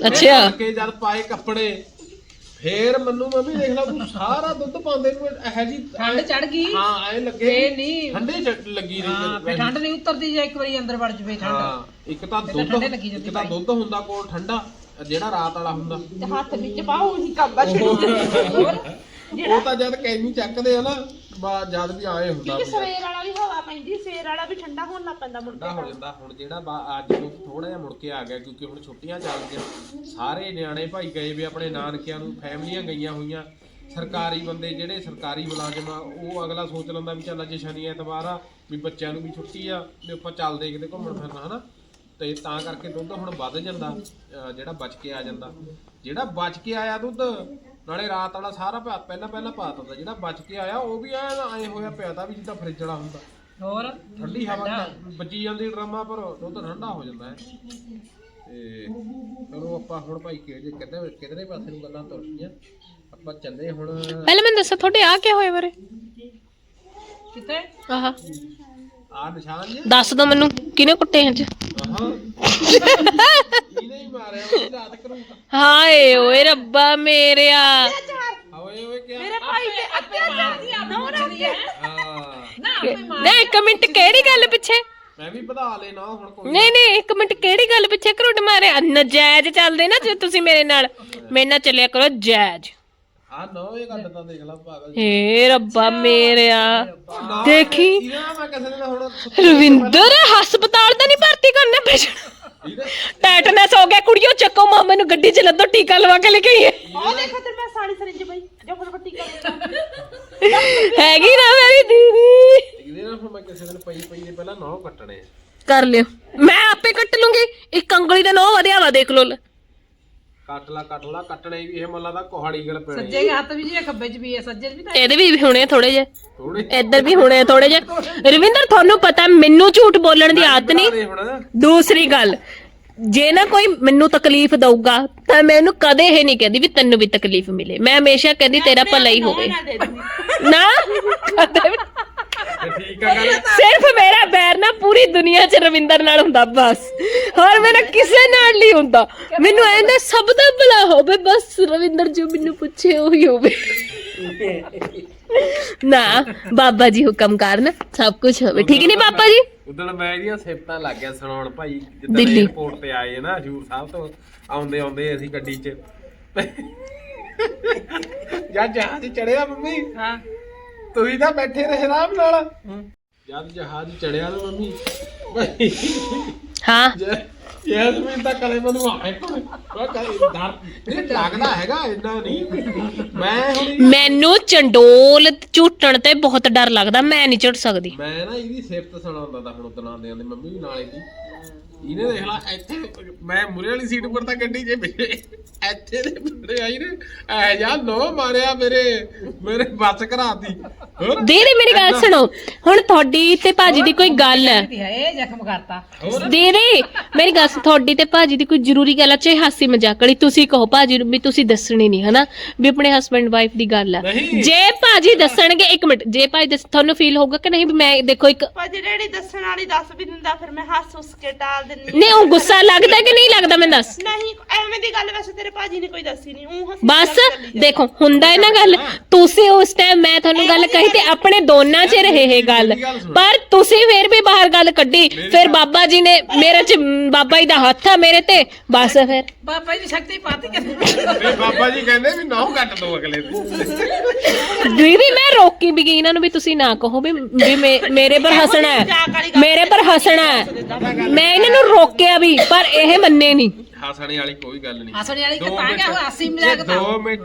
ਅੱਛਾ। ਕਿ ਜਦ ਪਾਏ ਕੱਪੜੇ। ਫੇਰ ਮੈਨੂੰ ਮੰਮੀ ਦੇਖ ਲਾ ਤੂੰ ਸਾਰਾ ਦੁੱਧ ਪਾਉਂਦੇ ਨੂੰ ਇਹ ਜੀ ਠੰਡ ਚੜ ਗਈ ਹਾਂ ਐ ਲੱਗੇ ਇਹ ਨਹੀਂ। ਠੰਡੇ ਚ ਲੱਗੀ ਹਾਂ ਰਹੀ ਫੇ ਠੰਡ ਨਹੀਂ ਉਤਰਦੀ ਜੇ ਇੱਕ ਵਾਰੀ ਅੰਦਰ ਵੜ ਜਵੇ ਠੰਡ। ਹਾਂ ਇੱਕ ਤਾਂ ਤਾਂ ਦੁੱਧ ਠੰਡੇ ਲੱਗੀ ਜਾਂਦੀ ਇੱਕ ਤਾਂ ਦੁੱਧ ਹੁੰਦਾ ਕੋਲ ਠੰਡਾ ਜਿਹੜਾ ਰਾਤ ਵਾਲਾ ਹੁੰਦਾ। ਤੇ ਹੱਥ ਵਿੱਚ ਪਾਓ ਉਹੀ ਕੰਬਾ ਛਿੜੂ ਉਹ ਤਾਂ ਜਦ ਕੈਨੀ ਚੱਕਦੇ ਆ ਨਾ ਬਾ ਜਦ ਵੀ ਆਏ ਹੁੰਦਾ ਕਿ ਵੀ ਸਵੇਰ ਵਾਲਾ ਵੀ ਹਵਾ ਪੈਂਦੀ ਸਵੇਰ ਵਾਲਾ ਵੀ ਠੰਡਾ ਹੋਣ ਲੱਗ ਪੈਂਦਾ ਮੁੜ ਠੰਡਾ ਹੋ ਜਾਂਦਾ ਹੁਣ ਜਿਹੜਾ ਬਾ- ਅੱਜ ਨੂੰ ਥੋੜਾ ਜਿਹਾ ਮੁੜ ਕੇ ਆ ਗਿਆ ਕਿਉਂਕਿ ਹੁਣ ਛੁੱਟੀਆਂ ਚੱਲ ਗਈਆਂ ਸਾਰੇ ਨਿਆਣੇ ਭਾਈ ਗਏ ਵੀ ਆਪਣੇ ਨਾਨਕਿਆਂ ਨੂੰ ਫੈਮਲੀਆਂ ਗਈਆਂ ਹੋਈਆਂ। ਸਰਕਾਰੀ ਬੰਦੇ ਜਿਹੜੇ ਸਰਕਾਰੀ ਮੁਲਾਜ਼ਮ ਆ ਉਹ ਅਗਲਾ ਸੋਚ ਲੈਂਦਾ ਵੀ ਚੱਲ ਅੱਜ ਸ਼ਨੀ ਐਤਵਾਰ ਆ ਵੀ ਬੱਚਿਆਂ ਨੂੰ ਵੀ ਛੁੱਟੀ ਆ ਵੀ ਆਪਾਂ ਚੱਲਦੇ ਕਿਤੇ ਘੁੰਮਣ ਫਿਰਨਾ ਹਨਾ? ਤੇ ਤਾਂ ਕਰਕੇ ਦੁੱਧ ਹੁਣ ਵੱਧ ਜਾਂਦਾ ਅਹ ਜਿਹੜਾ ਬਚ ਕੇ ਆ ਜਾਂਦਾ। ਜਿਹੜਾ ਬਚ ਕੇ ਆਇਆ ਦੁੱਧ ਨਾਲੇ ਰਾਤ ਵਾਲਾ ਸਾਰਾ ਪਹਿਲਾਂ ਪਹਿਲਾਂ ਪਾ ਦਿੰਦਾ ਜਿਹੜਾ ਬਚ ਕੇ ਆਇਆ ਉਹ ਵੀ ਐ ਐ ਹੋਇਆ ਪਿਆ ਤਾਂ ਵੀ ਜਿੱਦਾਂ ਫਰਿੱਜ ਵਾਲਾ ਹੁੰਦਾ। ਹੋਰ? ਠੰਡੀ ਹਵਾ ਵੱਜੀ ਜਾਂਦੀ ਡਰਾਮਾ ਪਰ ਦੁੱਧ ਠੰਡਾ ਹੋ ਜਾਂਦਾ ਹੈ। ਤੇ ਚਲੋ ਆਪਾਂ ਹੁਣ ਭਾਈ ਕਿ ਜੇ ਕਿਤੇ ਕਿਧਰੇ ਪਾਸੇ ਨੂੰ ਗੱਲਾਂ ਤੁਰ ਆਪਾਂ ਚੱਲੇ ਹੁਣ ਪਹਿਲਾਂ ਮੈਨੂੰ ਦੱਸੋ ਤੁਹਾਡੇ ਆ ਕੀ ਹੋਏ ਬਾਰੇ? ਕਿਤੇ ਆਹਾ। ਆ ਨਿਸ਼ਾਨ ਜੀ? ਦੱਸ ਦੋ ਮੈਨੂੰ ਕਿਹਨੇ ਕੁੱਟੇ ਅੱਜ? ਆਹਾਂ। ਇਹਨੇ ਹੀ ਮਾਰਿਆ ਉਹ ਰਾਤ ਕਰੂਗਾ ਹਾਏ ਓਏ ਰੱਬਾ ਮੇਰਿਆ। ਓਏ ਓਏ ਕੀ ਮੇਰੇ ਭਾਈ ਤੇ ਅੱਤਿਆਚਾਰ ਨੋ ਰੱਖੇ ਹਾਂ। ਨਾ ਇੱਕ ਮਿੰਟ ਕਿਹੜੀ ਗੱਲ ਪਿੱਛੇ? ਮੈਂ ਵੀ ਵਧਾ ਲੈਣਾ ਹੁਣ ਕੋਈ ਨਹੀਂ ਨਹੀਂ ਇੱਕ ਮਿੰਟ ਕਿਹੜੀ ਗੱਲ ਪਿੱਛੇ ਕਰੁੱਟ ਮਾਰੇ? ਨਜਾਇਜ਼ ਚੱਲਦੇ ਨਾ ਜੇ ਤੁਸੀਂ ਮੇਰੇ ਨਾਲ। ਮੇਰੇ ਨਾਲ ਚੱਲਿਆ ਕਰੋ ਜਾਇਜ਼। ਆ ਨੋ ਇਹ ਗੱਲ ਤਾਂ ਦੇਖ ਲਾ ਪਾਗਲ ਏ ਰੱਬਾ ਮੇਰਿਆ। ਦੇਖੀ। ਇਹਦਾ ਨਾ ਮੈਂ ਕਿਸੇ ਨੇ ਹੁਣ ਰਵਿੰਦਰ ਹਸਪਤਾਲ ਤਾਂ ਨਹੀਂ ਭਰਤੀ ਕਰਨਾ ਭੇਜਣਾ ਇਹਦੇ ਟੈਟਨਸ ਹੋ ਗਿਆ ਕੁੜੀਓ ਚੱਕੋ ਮਾਮੇ ਨੂੰ ਗੱਡੀ 'ਚ ਲੱਦੋ ਟੀਕਾ ਲਵਾ ਕੇ ਲੈ ਕੇ ਆਈਏ। ਉਹ ਦੇਖੋ ਤੇ ਮੈਂ ਸਾੜੀ ਸਰਿੰਜ ਬਈ ਜੋ ਫਟਾਫਟ ਟੀਕਾ ਹੈਗੀ ਨਾ ਮੇਰੀ ਦੀਦੀ ਇਹਦੇ ਨਾਲ ਹੁਣ ਮੈਂ ਕਿਸੇ ਦਿਨ ਪਈ ਪਈ ਦੇ ਪਹਿਲਾਂ ਨੌ ਕੱਟਣੇ ਆ। ਕਰ ਲਿਓ ਮੈਂ ਆਪੇ ਕੱਟ ਲੂੰਗੀ ਇੱਕ ਅੰਗਲੀ ਦਾ ਨੋ ਵਧਿਆ ਵਾ ਦੇਖ ਲਓ ਲੈ। ਕੱਟ ਲਾ ਕੱਟ ਲਾ ਕੱਟਣੇ ਵੀ ਇਹ ਮੱਲਾ ਦਾ ਕੋਹਾੜੀ ਗਲ ਪੈਣੇ ਸੱਜੇ ਹੱਥ ਵੀ ਜੀ ਖੱਬੇ ਚ ਵੀ ਹੈ ਸੱਜੇ ਚ ਵੀ ਤਾਂ ਇਹਦੇ ਵੀ ਹੋਣੇ ਥੋੜੇ ਜੇ ਥੋੜੇ ਇੱਧਰ ਵੀ ਹੋਣੇ ਥੋੜੇ ਜੇ ਰਵਿੰਦਰ ਤੁਹਾਨੂੰ ਪਤਾ ਮੈਨੂੰ ਝੂਠ ਬੋਲਣ ਦੀ ਆਦਤ ਨਹੀਂ ਦੂਸਰੀ ਗੱਲ ਜੇ ਨਾ ਕੋਈ ਮੈਨੂੰ ਤਕਲੀਫ ਦਊਗਾ ਤਾਂ ਮੈਂ ਉਹਨੂੰ ਕਦੇ ਇਹ ਨਹੀਂ ਕਹਿੰਦੀ ਵੀ ਤੈਨੂੰ ਵੀ ਤਕਲੀਫ ਮਿਲੇ ਮੈਂ ਹਮੇਸ਼ਾ ਕਹਿੰਦੀ ਤੇਰਾ ਭਲਾ ਹੀ ਹੋਵੇ ਨਾ ਕਦੇ ਵੀ ਠੀਕ ਆ ਗੱਲ। ਸਿਰਫ ਮੇਰਾ ਬੈਰ ਨਾ ਪੂਰੀ ਦੁਨੀਆ 'ਚ ਰਵਿੰਦਰ ਨਾਲ ਹੁੰਦਾ ਬਸ। ਹੋਰ ਮੇਰਾ ਕਿਸੇ ਨਾਲ ਨਹੀਂ ਹੁੰਦਾ। ਮੈਨੂੰ ਐਂਦਾ ਸਭ ਦਾ ਭਲਾ ਹੋਵੇ ਬਸ ਰਵਿੰਦਰ ਜੋ ਮੈਨੂੰ ਪੁੱਛੇ ਉਹੀ ਹੋਵੇ। ਨਾ ਬਾਬਾ ਜੀ ਹੁਕਮ ਕਰਨ ਸਭ ਕੁਝ ਹੋਵੇ। ਠੀਕ ਨਹੀਂ ਬਾਬਾ ਜੀ? ਉਦੋਂ ਮੈਂ ਇਹਦੀਆਂ ਸਿਫਤਾਂ ਲੱਗ ਗਿਆ ਸੁਣਾਉਣ ਭਾਈ ਜਿੱਦਾਂ ਦਿੱਲੀ। ਤੇ ਆਏ ਨਾ ਹਜੂਰ ਸਾਹਿਬ ਤੋਂ ਆਉਂਦੇ ਆਉਂਦੇ ਅਸੀਂ ਗੱਡੀ 'ਚ। ਜਦ ਜਹਾਜ਼ ਚੜਿਆ ਮੰਮੀ ਹਾਂ। ਤੁਸੀਂ ਤਾਂ ਬੈਠੇ ਰਹੇ ਆਰਾਮ ਨਾਲ। ਜਦ ਜਹਾਜ਼ ਚੜਿਆ ਨਾ ਮੰਮੀ ਹਾਂ। ਮੈਂ ਤਾਂ ਕਲੇ ਮੈਨੂੰ ਆਏ ਮੈਂ ਕਲੇ ਡਰ। ਇਹ ਲੱਗਦਾ ਹੈਗਾ ਇੰਨਾ ਨਹੀਂ। ਮੈਂ ਹੁਣ ਮੈਨੂੰ ਚੰਡੋਲ ਝੂਟਣ ਤੇ ਬਹੁਤ ਡਰ ਲੱਗਦਾ ਮੈਂ ਨਹੀਂ ਝੁੱਟ ਸਕਦੀ। ਮੈਂ ਨਾ ਇਹਦੀ ਸਿਫਤ ਸੁਣਾਉਂਦਾ ਤਾਂ ਹੁਣ ਉਦੋਂ ਆਉਂਦੇ ਆਉਂਦੇ ਮੰਮੀ ਵੀ ਨਾਲ ਇਹਦੀ। ਇਹਨੇ ਦੇਖ ਲਾ ਇੱਥੇ ਮੈਂ ਮੁਰੇ ਵਾਲੀ ਸੀਟ ਉੱਪਰ ਤਾਂ ਗੱਡੀ 'ਚ ਬੈਠੇ। ਇੱਥੇ ਦੇ ਮੁਰੇ ਆਈ ਨੇ ਐ ਜਾ ਨੋ ਮਾਰਿਆ ਮੇਰੇ ਮੇਰੇ ਬੱਸ ਕਰਾਤੀ ਹੋਰ? ਦੀਦੀ ਮੇਰੀ ਗੱਲ ਸੁਣੋ ਹੁਣ ਤੁਹਾਡੀ ਤੇ ਭਾਜੀ ਦੀ ਕੋਈ ਗੱਲ ਹੈ। ਇਹ ਜ਼ਖਮ ਕਰਤਾ। ਦੀਦੀ ਮੇਰੀ ਗੱਲ ਸੁਣ, ਤੁਹਾਡੀ ਤੇ ਭਾਜੀ ਦੀ ਕੋਈ ਜ਼ਰੂਰੀ ਗੱਲ ਹੈ ਚਾਹੇ ਹਾਸੀ ਮਜ਼ਾਕ ਵਾਲੀ ਤੁਸੀਂ ਕਹੋ ਭਾਜੀ ਨੂੰ ਵੀ ਤੁਸੀਂ ਦੱਸਣੀ ਨਹੀਂ ਹਨਾ? ਵੀ ਆਪਣੇ ਹਸਬੰਡ ਵਾਈਫ ਦੀ ਗੱਲ ਹੈ ਨਹੀਂ। ਜੇ ਭਾਜੀ ਦੱਸਣਗੇ ਇੱਕ ਮਿੰਟ ਜੇ ਭਾਜੀ ਦੱਸ ਤੁਹਾਨੂੰ ਫੀਲ ਹੋਊਗਾ ਕਿ ਨਹੀਂ ਵੀ ਮੈਂ ਦੇਖੋ ਇੱਕ ਭਾਜੀ ਡੈਡੀ ਦੱਸਣ ਵਾਲੀ ਦੱਸ ਵੀ ਦਿੰਦਾ ਫਿਰ ਮੈਂ ਹੱਸ ਹੁੱਸ ਕੇ ਟਾਲ ਦਿੰਦੀ ਨਹੀਂ ਉਹ ਗੁੱਸਾ ਲੱਗਦਾ ਕਿ ਨਹੀਂ ਲੱਗਦਾ ਮੈਂ ਦੱਸ। ਨਹੀਂ ਐਵੇਂ ਦੀ ਗੱਲ ਵੈਸੇ ਤੇਰੇ ਭਾਜੀ ਨੇ ਕੋਈ ਦੱਸੀ ਨਹੀਂ ਉਹ ਹੱਸ ਬਸ ਦੇਖੋ ਹੁੰਦਾ ਹੈ ਨਾ ਗੱਲ ਤੁਸੀਂ ਉਸ ਟਾਈਮ ਮੈਂ ਤੁਹਾਨੂੰ ਗੱਲ ਕਹੀ ਤੇ ਆਪਣੇ ਦੋਨਾਂ 'ਚ ਰਹੇ ਇਹ ਗੱਲ। ਪਰ ਤੁਸੀਂ ਫੇਰ ਵੀ ਬਾਹਰ ਗੱਲ ਕੱਢੀ ਫਿਰ ਬਾਬਾ ਜੀ ਨੇ ਮੇਰੇ 'ਚ ਬਾਬਾ ਜੀ ਦਾ ਹੱਥ ਆ ਮੇਰੇ ਤੇ ਬਸ ਫਿਰ। ਬਾਬਾ ਜੀ ਸ਼ਕਤੀ ਪਾਤੀ ਕਿ ਤੇ ਬਾਬਾ ਜੀ ਕਹਿੰਦੇ ਵੀ ਨੌ ਕੱਟ ਦੋ ਅਗਲੇ ਦੀ। ਦੀਦੀ ਮੈਂ ਰੋਕੀ ਵੀ ਗਈ ਇਹਨਾਂ ਨੂੰ ਵੀ ਤੁਸੀਂ ਨਾ ਕਹੋ ਵੀ ਵੀ ਮੇਰੇ ਪਰ ਹੱਸਣਾ ਹੈ। ਮੇਰੇ ਪਰ ਹੱਸਣਾ ਹੈ। ਮੈਂ ਇਹਨਾਂ ਨੂੰ ਰੋਕਿਆ ਵੀ ਪਰ ਇਹ ਮੰਨੇ ਨਹੀਂ। ਹੱਸਣੇ ਵਾਲੀ ਕੋਈ ਗੱਲ ਨਹੀਂ। ਹੱਸਣੇ ਵਾਲੀ ਤਾਂ ਮਿੰਟ- ਕਿਆ ਹਾਸੀ ਮਜ਼ਾਕ ਤਾਂ। ਦੋ ਮਿੰਟ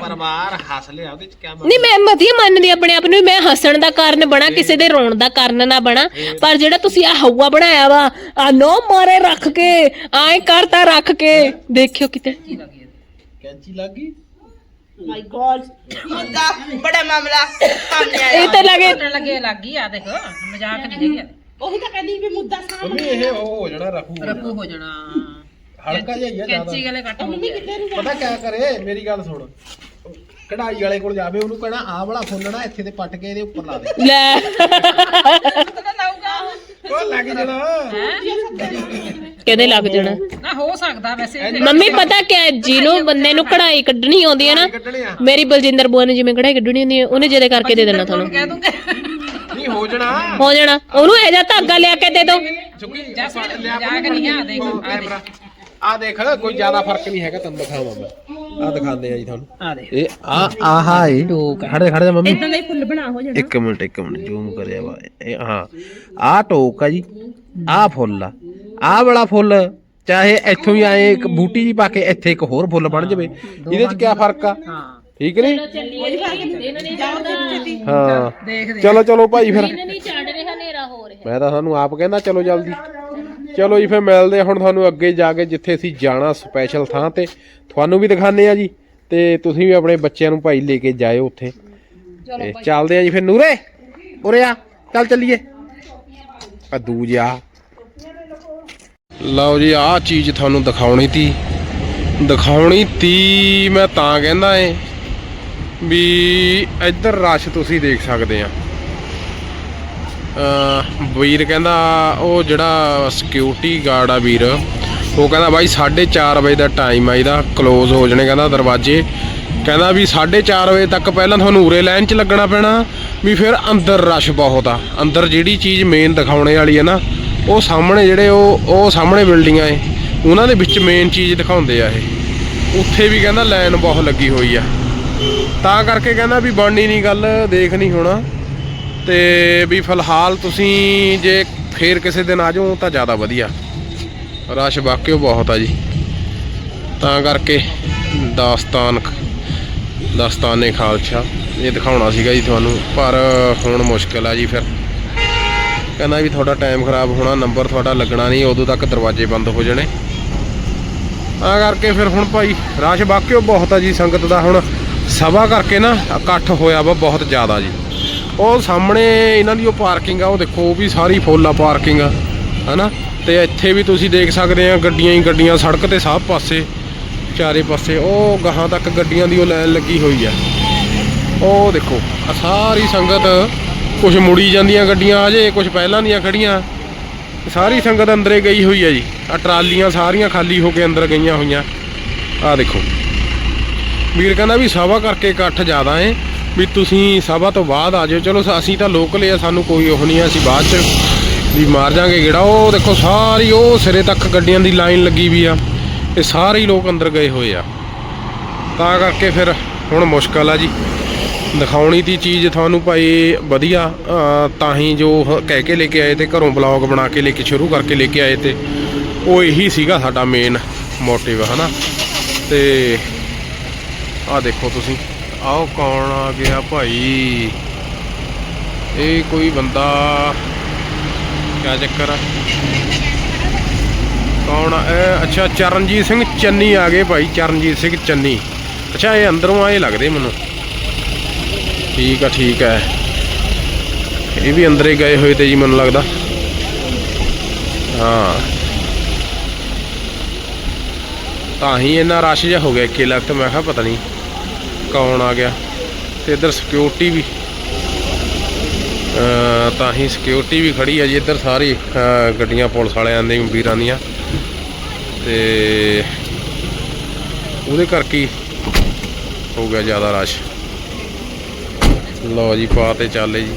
ਪਰਿਵਾਰ ਹੱਸ ਲਿਆ ਉਹਦੇ ਚ ਕੀ ਮਤਲਬ? ਨਹੀਂ ਮੈਂ ਵਧੀਆ ਮੰਨਦੀ ਆਪਣੇ ਆਪ ਨੂੰ ਵੀ ਮੈਂ ਹੱਸਣ ਦਾ ਕਾਰਨ ਬਣਾ ਕਿਸੇ ਦੇ ਰੋਣ ਦਾ ਕਾਰਨ ਨਾ ਬਣਾ। ਪਰ ਜਿਹੜਾ ਤੁਸੀਂ ਆ ਹਊਆ ਬਣਾਇਆ ਵਾ ਆ ਨੋ ਮਾਰੇ ਰੱਖ ਕੇ ਐ ਕਰਤਾ ਰੱਖ ਕੇ ਦੇਖਿਓ ਕਿਤੇ। ਕੈਂਚੀ ਲੱਗ ਗਈ? ਮਾਈ ਗॉड ਮੁੱਦਾ ਬੜਾ ਮਾਮਲਾ। ਸਾਹਮਣੇ ਆਇਆ। ਇਹ ਤੇ ਲਗੇ ਲੱਗੇ ਲੱਗ ਗਈ ਆ ਦੇਖੋ ਮਜ਼ਾਕ ਨਹੀਂ ਹੈਗਾ ਉਹੀ ਤਾਂ ਕਹਿੰਦੀ ਵੀ ਮੁੱਦਾ ਸਾਹਮਣੇ ਮੰਮੀ ਇਹ ਉਹ ਹੋ ਜਾਣਾ ਰਫੂ। ਰੱਬੂ ਹੋ ਜਾਣਾ। ਹਲਕਾ ਜਿਹਾ ਹੀ ਆ ਜ਼ਿਆਦਾ। ਕੈਂਚੀ ਗਲੇ ਕੱਟ ਹੋ ਮੰਮੀ ਗਿਆ ਕਿੱਥੇ ਨੂੰ ਪਤਾ ਕਿਆ ਕਰੇ ਮੇਰੀ ਗੱਲ ਸੁਣ। ਕਢਾਈ ਵਾਲੇ ਕੋਲ ਜਾਵੇ ਉਹਨੂੰ ਕਹਣਾ ਆਹ ਵਾਲਾ ਫੁੱਲ ਨਾ ਇੱਥੇ ਤੇ ਪੱਟ ਕੇ ਇਹਦੇ ਉੱਪਰ ਲਾ ਦੇ। ਲੈ। ਪਤਾ ਲਾਊਗਾ। ਉਹ ਲੱਗ ਜਾਣਾ। ਕਿਹਦੇ ਲੱਗ ਜਾਣਾ। ਨਾ ਹੋ ਸਕਦਾ ਵੈਸੇ। ਮੰਮੀ ਪਤਾ ਕਿਆ ਜਿਹਨੂੰ ਬੰਦੇ ਨੂੰ ਕਢਾਈ ਕੱਢਣੀ ਆਉਂਦੀ ਹੈ ਨਾ ਕੱਢਣੇ ਆ। ਮੇਰੀ ਬਲਜਿੰਦਰ ਬੂਆ ਨੇ ਜਿਵੇਂ ਕਢਾਈ ਕੱਢਣੀ ਹੁੰਦੀ ਹੈ ਉਹਨੇ ਜਿਹਦੇ ਕਰਕੇ ਦੇ ਦੇਣਾ ਤੁਹਾਨੂੰ। ਕਹਿ ਦੂੰਗੇ। ਨਹੀਂ ਹੋ ਜਾਣਾ। ਹੋ ਜਾਣਾ। ਉਹਨੂੰ ਇਹ ਜਿਹਾ ਧਾਗਾ ਲਿਆ ਕੇ ਦੇ ਦਿਓ ਚੁੱਕੀ ਜੱਸ ਆਪਾਂ ਲਿਆ ਮਜ਼ਾਕ ਨਹੀਂ ਆ ਦੇਖ। ਆ ਦੇਖ ਆ ਦੇਖ ਕੋਈ ਜ਼ਿਆਦਾ ਫ਼ਰਕ ਨਹੀਂ ਹੈਗਾ ਤੁਹਾਨੂੰ ਦਿਖਾਵਾਂ ਮੈਂ। ਆ ਦਿਖਾਉਂਦੇ ਆ ਜੀ ਤੁਹਾਨੂੰ। ਆ ਦੇਖ। ਇਹ ਆ ਆਹਾ ਏ ਖੜੇ ਖੜੇ ਜਾ ਮੰਮੀ। ਇਦਾਂ ਦਾ ਹੀ ਫੁੱਲ ਬਣਾ ਹੋ ਜਾਣਾ। ਇੱਕ ਮਿੰਟ ਇੱਕ ਮਿੰਟ ਜ਼ੂਮ ਕਰਿਆ ਵਾ। ਇਹ ਹਾਂ ਆ ਟੋਕ ਆ ਜੀ ਆ ਫੁੱਲ ਆ। ਆ ਵਾਲਾ ਫੁੱਲ ਚਾਹੇ ਇੱਥੋਂ ਹੀ ਆਏ ਇੱਕ ਬੂਟੀ ਜੀ ਪਾ ਕੇ ਇੱਥੇ ਇੱਕ ਹੋਰ ਫੁੱਲ ਬਣ ਜਾਵੇ ਇਹਦੇ ਚ ਕੀ ਫ਼ਰਕ ਆ? ਹਾਂ। ਠੀਕ ਨਹੀਂ? ਹਾਂ। ਦੇਖ ਦੇ ਚਲੋ ਚਲੋ ਭਾਈ ਫਿਰ। ਨਹੀਂ ਚੜ ਰਿਹਾ ਹਨੇਰਾ ਹੋ ਰਿਹਾ। ਮੈਂ ਤਾਂ ਤੁਹਾਨੂੰ ਆਪ ਕਹਿੰਦਾ ਚਲੋ ਜਲਦੀ। ਚਲੋ ਜੀ ਫਿਰ ਮਿਲਦੇ ਹੁਣ ਤੁਹਾਨੂੰ ਅੱਗੇ ਜਾ ਕੇ ਜਿੱਥੇ ਅਸੀਂ ਜਾਣਾ ਸਪੈਸ਼ਲ ਥਾਂ ਤੇ ਤੁਹਾਨੂੰ ਵੀ ਦਿਖਾਣੇ ਆ ਜੀ। ਤੇ ਤੁਸੀਂ ਵੀ ਆਪਣੇ ਬੱਚਿਆਂ ਨੂੰ ਭਾਈ ਲੈ ਕੇ ਜਾਇਓ ਉੱਥੇ। ਤੇ ਚੱਲਦੇ ਆ ਜੀ ਫਿਰ। ਨੂਰੇ ਉਰੇ ਆ। ਚੱਲ ਚੱਲੀਏ। ਆ ਦੂਜਾ ਲਓ ਜੀ ਆਹ ਚੀਜ਼ ਤੁਹਾਨੂੰ ਦਿਖਾਉਣੀ ਤੀ। ਦਿਖਾਉਣੀ ਤੀ ਮੈਂ ਤਾਂ ਕਹਿੰਦਾ ਏ ਵੀ ਇੱਧਰ ਰਸ਼ ਤੁਸੀਂ ਦੇਖ ਸਕਦੇ ਆ। ਵੀਰ ਕਹਿੰਦਾ ਉਹ ਜਿਹੜਾ ਸਿਕਿਉਰਿਟੀ ਗਾਰਡ ਆ ਵੀਰ, ਉਹ ਕਹਿੰਦਾ ਬਾਈ 4:30 ਵਜੇ ਦਾ ਟਾਈਮ ਆ, ਇਹਦਾ ক্লোਜ਼ ਹੋ ਜਾਣੇ ਕਹਿੰਦਾ ਦਰਵਾਜ਼ੇ। ਕਹਿੰਦਾ ਵੀ 4:30 ਵਜੇ ਤੱਕ ਪਹਿਲਾਂ ਤੁਹਾਨੂੰ ਉਰੇ ਲਾਈਨ 'ਚ ਲੱਗਣਾ ਪੈਣਾ, ਵੀ ਫਿਰ ਅੰਦਰ ਰਸ਼ ਬਹੁਤ ਆ। ਅੰਦਰ ਜਿਹੜੀ ਚੀਜ਼ ਮੇਨ ਦਿਖਾਉਣੇ ਵਾਲੀ ਹੈ ਨਾ, ਉਹ ਸਾਹਮਣੇ ਜਿਹੜੇ ਉਹ ਉਹ ਸਾਹਮਣੇ ਬਿਲਡਿੰਗਾਂ ਏ ਉਹਨਾਂ ਦੇ ਵਿੱਚ ਮੇਨ ਚੀਜ਼ ਦਿਖਾਉਂਦੇ ਆ ਇਹ। ਉੱਥੇ ਵੀ ਕਹਿੰਦਾ ਲਾਈਨ ਬਹੁਤ ਲੱਗੀ ਹੋਈ ਆ। ਤਾਂ ਕਰਕੇ ਕਹਿੰਦਾ ਵੀ ਬਣਨੀ ਨਹੀਂ ਗੱਲ, ਦੇਖ ਨਹੀਂ ਹੋਣਾ। ਤੇ ਵੀ ਫਿਲਹਾਲ ਤੁਸੀਂ ਜੇ ਫੇਰ ਕਿਸੇ ਦਿਨ ਆ ਜਾਓ ਤਾਂ ਜ਼ਿਆਦਾ ਵਧੀਆ। ਰਸ਼ ਵਾਕਿਓ ਬਹੁਤ ਆ ਜੀ। ਤਾਂ ਕਰਕੇ ਦਾਸਤਾਨ ਦਾਸਤਾਨੇ ਖਾਲਸਾ। ਇਹ ਦਿਖਾਉਣਾ ਸੀਗਾ ਜੀ ਤੁਹਾਨੂੰ, ਪਰ ਹੁਣ ਮੁਸ਼ਕਿਲ ਆ ਜੀ ਫਿਰ। ਕਹਿੰਦਾ ਵੀ ਤੁਹਾਡਾ ਟਾਈਮ ਖਰਾਬ ਹੋਣਾ ਨੰਬਰ ਤੁਹਾਡਾ ਲੱਗਣਾ ਨਹੀਂ, ਉਦੋਂ ਤੱਕ ਦਰਵਾਜ਼ੇ ਬੰਦ ਹੋ ਜਾਣੇ। ਤਾਂ ਕਰਕੇ ਫਿਰ ਹੁਣ ਭਾਈ ਰਸ਼ ਵਾਕਿਓ ਬਹੁਤ ਆ ਜੀ ਸੰਗਤ ਦਾ ਹੁਣ। ਸਭਾ ਕਰਕੇ ਨਾ ਇਕੱਠ ਹੋਇਆ ਵਾ ਬਹੁਤ ਜ਼ਿਆਦਾ ਜੀ। ਉਹ ਸਾਹਮਣੇ ਇਹਨਾਂ ਦੀ ਉਹ ਪਾਰਕਿੰਗ ਆ, ਉਹ ਦੇਖੋ, ਉਹ ਵੀ ਸਾਰੀ ਫੁੱਲ ਆ ਪਾਰਕਿੰਗ ਆ ਹਨਾ? ਤੇ ਇੱਥੇ ਵੀ ਤੁਸੀਂ ਦੇਖ ਸਕਦੇ ਆ, ਗੱਡੀਆਂ ਹੀ ਗੱਡੀਆਂ, ਸੜਕ ਤੇ ਸਭ ਪਾਸੇ, ਚਾਰੇ ਪਾਸੇ, ਉਹ ਗਾਹਾਂ ਤੱਕ ਗੱਡੀਆਂ ਦੀ ਉਹ ਲਾਈਨ ਲੱਗੀ ਹੋਈ ਆ। ਉਹ ਦੇਖੋ ਆ ਸਾਰੀ ਸੰਗਤ ਕੁਝ ਮੁੜੀ ਜਾਂਦੀਆਂ ਗੱਡੀਆਂ ਅਜੇ ਕੁਝ ਪਹਿਲਾਂ ਦੀਆਂ ਖੜੀਆਂ। ਸਾਰੀ ਸੰਗਤ ਅੰਦਰੇ ਗਈ ਹੋਈ ਆ ਜੀ। ਆ ਟਰਾਲੀਆਂ ਸਾਰੀਆਂ ਖਾਲੀ ਹੋ ਕੇ ਅੰਦਰ ਗਈਆਂ ਹੋਈਆਂ। ਆ ਦੇਖੋ। ਵੀਰ ਕਹਿੰਦਾ ਵੀ ਸਭਾ ਕਰਕੇ ਇਕੱਠ ਜ਼ਿਆਦਾ ਏ ਵੀ ਤੁਸੀਂ ਸਭਾ ਤੋਂ ਬਾਅਦ ਆ ਜਾਓ ਚਲੋ ਅਸੀਂ ਤਾਂ ਲੋਕਲ ਆ ਸਾਨੂੰ ਕੋਈ ਉਹ ਨਹੀਂ ਆ, ਅਸੀਂ ਬਾਅਦ ਚ ਵੀ ਮਾਰ ਜਾਾਂਗੇ ਗੇੜਾ। ਉਹ ਦੇਖੋ ਸਾਰੀ ਉਹ ਸਿਰੇ ਤੱਕ ਗੱਡੀਆਂ ਦੀ ਲਾਈਨ ਲੱਗੀ ਵੀ ਆ। ਇਹ ਸਾਰੇ ਹੀ ਲੋਕ ਅੰਦਰ ਗਏ ਹੋਏ ਆ। ਤਾਂ ਕਰਕੇ ਫਿਰ ਹੁਣ ਮੁਸ਼ਕਲ ਆ ਜੀ। ਦਿਖਾਉਣੀ ਦੀ ਚੀਜ਼ ਤੁਹਾਨੂੰ ਭਾਈ ਵਧੀਆ। ਤਾਂ ਹੀ ਜੋ ਕਹਿ ਕੇ ਲੈ ਕੇ ਆਏ ਤੇ ਘਰੋਂ ਬਲੌਗ ਬਣਾ ਕੇ ਲੈ ਕੇ ਸ਼ੁਰੂ ਕਰਕੇ ਲੈ ਕੇ ਆਏ ਤੇ ਉਹ ਇਹੀ ਸੀਗਾ ਸਾਡਾ ਮੇਨ ਮੋਟਿਵ ਹਨਾ? ਤੇ ਆਹ ਦੇਖੋ ਤੁਸੀਂ। ਆਓ ਕੌਣ ਆ ਗਿਆ ਭਾਈ? ਇਹ ਕੋਈ ਬੰਦਾ ਕਿਆ ਚੱਕਰ ਆ? ਕੌਣ ਆ? ਇਹ ਅੱਛਾ, ਚਰਨਜੀਤ ਸਿੰਘ ਚੰਨੀ ਆ ਗਏ ਭਾਈ, ਚਰਨਜੀਤ ਸਿੰਘ ਚੰਨੀ। ਅੱਛਾ, ਇਹ ਅੰਦਰੋਂ ਆਏ ਲੱਗਦੇ ਮੈਨੂੰ। ਠੀਕ ਆ ਠੀਕ ਆ। ਇਹ ਵੀ ਅੰਦਰੇ ਗਏ ਹੋਏ ਤੇ ਜੀ ਮੈਨੂੰ ਲੱਗਦਾ। ਹਾਂ। ਤਾਂ ਹੀ ਇੰਨਾ ਰਸ਼ ਜਿਹਾ ਹੋ ਗਿਆ ਕਿ ਲੱਗ ਤੇ ਮੈਂ ਕਿਹਾ ਪਤਾ ਨਹੀਂ। ਕੌਣ ਆ ਗਿਆ ਤੇ ਇੱਧਰ ਸਿਕਿਉਰਿਟੀ ਵੀ ਤਾਂ ਹੀ ਸਿਕਿਉਰਿਟੀ ਵੀ ਖੜੀ ਹੈ ਜੀ ਇੱਧਰ ਸਾਰੀ ਗੱਡੀਆਂ ਪੁਲਿਸ ਵਾਲਿਆਂ ਦੀ ਵੀਰਾਂ ਦੀਆਂ। ਤੇ ਉਹਦੇ ਕਰਕੇ ਹੋ ਗਿਆ ਜ਼ਿਆਦਾ ਰਸ਼। ਲਓ ਜੀ, ਪਾ ਤੇ ਚੱਲੇ ਜੀ।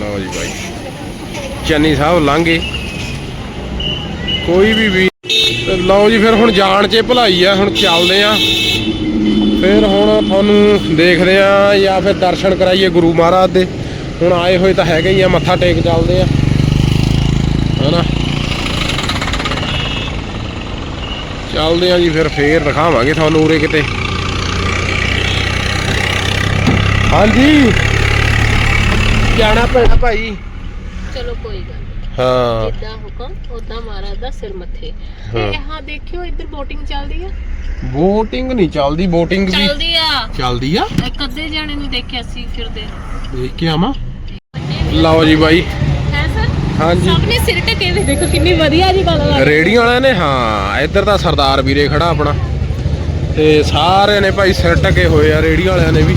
ਲਓ ਜੀ ਭਾਈ ਚੰਨੀ ਸਾਹਿਬ ਲਾਂਗੇ ਕੋਈ ਵੀ ਲਓ ਜੀ, ਫਿਰ ਹੁਣ ਜਾਣ 'ਚ ਭਲਾਈ ਆ, ਹੁਣ ਚੱਲਦੇ ਆ। ਫਿਰ ਹੁਣ ਤੁਹਾਨੂੰ ਦੇਖਦੇ ਆ ਜਾਂ ਫਿਰ ਦਰਸ਼ਨ ਕਰਾਈਏ ਗੁਰੂ ਮਹਾਰਾਜ ਦੇ। ਹੁਣ ਆਏ ਹੋਏ ਤਾਂ ਹੈਗੇ ਹੀ ਆ, ਮੱਥਾ ਟੇਕ ਚੱਲਦੇ ਆ। ਹਨਾ? ਚੱਲਦੇ ਆ ਜੀ, ਫਿਰ ਫੇਰ ਦਿਖਾਵਾਂਗੇ ਤੁਹਾਨੂੰ ਉਰੇ ਕਿਤੇ। ਹਾਂਜੀ। ਜਾਣਾ ਪੈਣਾ ਭਾਈ। ਚਲੋ ਕੋਈ ਗੱਲ ਹਾਂ। ਜਿੱਦਾਂ ਹੁਕਮ ਉਦਾਂ ਮਹਾਰਾਜ ਦਾ ਸਿਰ ਮੱਥੇ। ਤੇ ਹਾਂ। ਦੇਖਿਓ ਇੱਧਰ VOTING ਚੱਲਦੀ ਆ? VOTING ਨਹੀਂ ਚੱਲਦੀ VOTING ਵੀ ਚੱਲਦੀ ਆ। ਚੱਲਦੀ ਆ। ਇੱਕ ਅੱਧੇ ਜਾਣੇ ਨੂੰ ਦੇਖਿਆ ਸੀ ਫਿਰਦੇ। ਦੇਖ ਕੇ ਆਵਾਂ ਲਓ ਜੀ ਬਾਈ। ਹੈ ਸਰ? ਹਾਂਜੀ। ਸਭ ਨੇ ਸਿਰ ਵੇ ਦੇਖੋ ਕਿੰਨੀ ਵਧੀਆ ਜੀ ਗੱਲ ਲੱਗ ਰੇੜੀਆਂ ਵਾਲਿਆਂ ਨੇ ਹਾਂ ਇੱਧਰ ਤਾਂ ਸਰਦਾਰ ਵੀਰੇ ਖੜਾ ਆਪਣਾ। ਤੇ ਸਾਰੇ ਨੇ ਭਾਈ ਸਿਰ ਟਕੇ ਹੋਏ ਆ ਰੇੜੀ ਵਾਲਿਆਂ ਨੇ ਵੀ।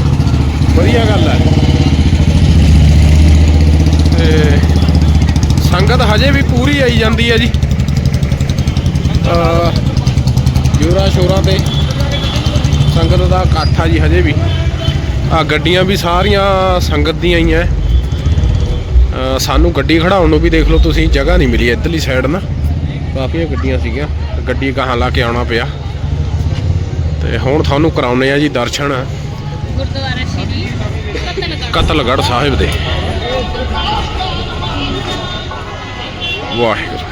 ਵਧੀਆ ਗੱਲ ਹੈ ਤੇ ਸੰਗਤ ਹਜੇ ਵੀ ਪੂਰੀ ਆਈ ਜਾਂਦੀ ਹੈ ਜੀ। ਜੋਰਾ ਸ਼ੋਰਾਂ ਤੇ ਸੰਗਤ ਦਾ ਇਕੱਠ ਆ ਜੀ ਹਜੇ ਵੀ। ਆ ਗੱਡੀਆਂ ਵੀ ਸਾਰੀਆਂ ਸੰਗਤ ਦੀਆਂ ਹੀ ਐ ਸਾਨੂੰ ਗੱਡੀ ਖੜਾਉਣ ਨੂੰ ਵੀ ਦੇਖ ਲਓ ਤੁਸੀਂ ਜਗ੍ਹਾ ਨਹੀਂ ਮਿਲੀ ਇੱਧਰਲੀ ਸਾਈਡ ਨਾ। ਕਾਫੀਆਂ ਗੱਡੀਆਂ ਸੀਗੀਆਂ ਗੱਡੀ ਕਹਾਂ ਲਾ ਕੇ ਆਉਣਾ ਪਿਆ। ਤੇ ਹੁਣ ਤੁਹਾਨੂੰ ਕਰਾਉਨੇ ਆ ਜੀ ਦਰਸ਼ਨ। ਗੁਰਦੁਆਰਾ ਸ਼੍ਰੀ ਕਤਲਗੜ੍ਹ ਸਾਹਿਬ ਦੇ। ਵਾਹਿਗੁਰੂ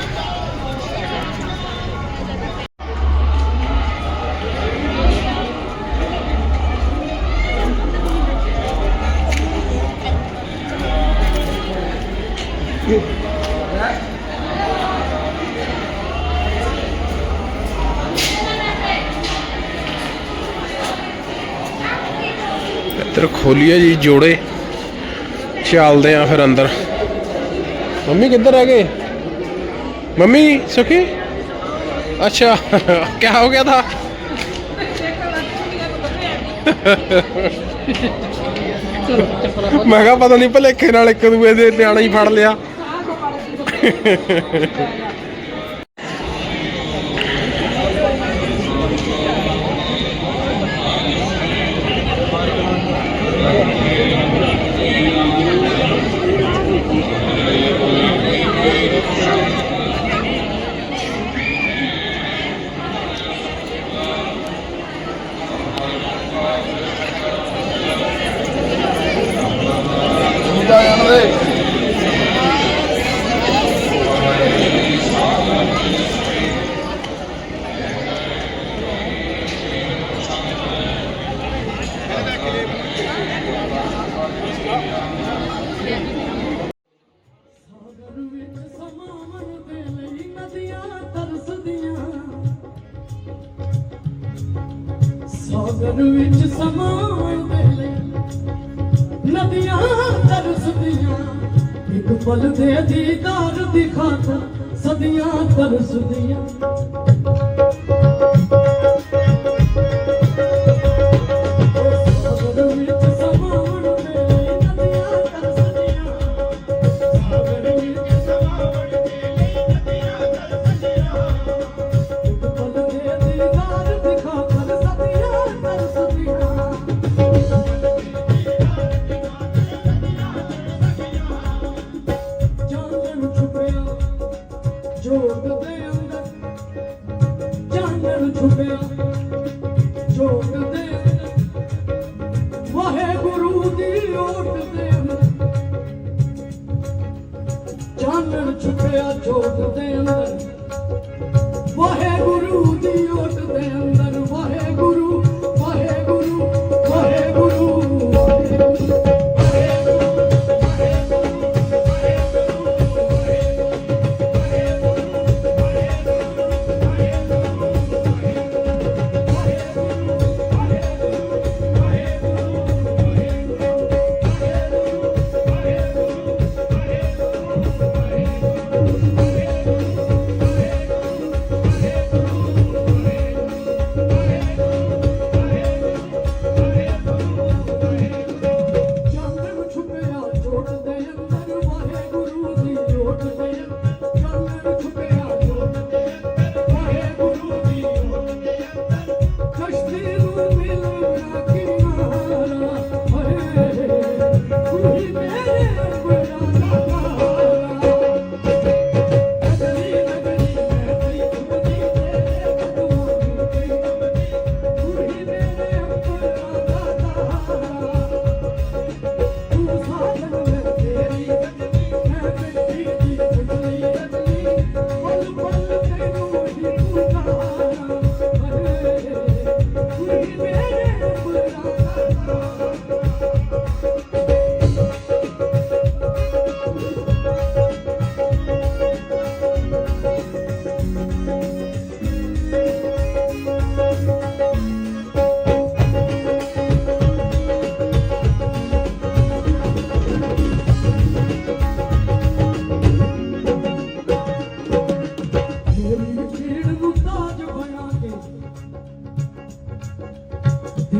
ਇੱਧਰ ਖੋਲੀਏ ਜੀ ਜੋੜੇ। ਚੱਲਦੇ ਆ ਫਿਰ ਅੰਦਰ। ਮੰਮੀ ਕਿੱਧਰ ਹੈਗੇ ਗਏ ਮੰਮੀ, ਸੁਖੀ? ਅੱਛਾ ਕੀ ਹੋ ਗਿਆ ਥਾ? ਮੈਂ ਕਿਹਾ ਪਤਾ ਨਹੀਂ ਭਲੇਖੇ ਨਾਲ ਇੱਕ ਦੂਏ ਦੇ ਨਿਆਣਾ ਹੀ ਫੜ ਲਿਆ।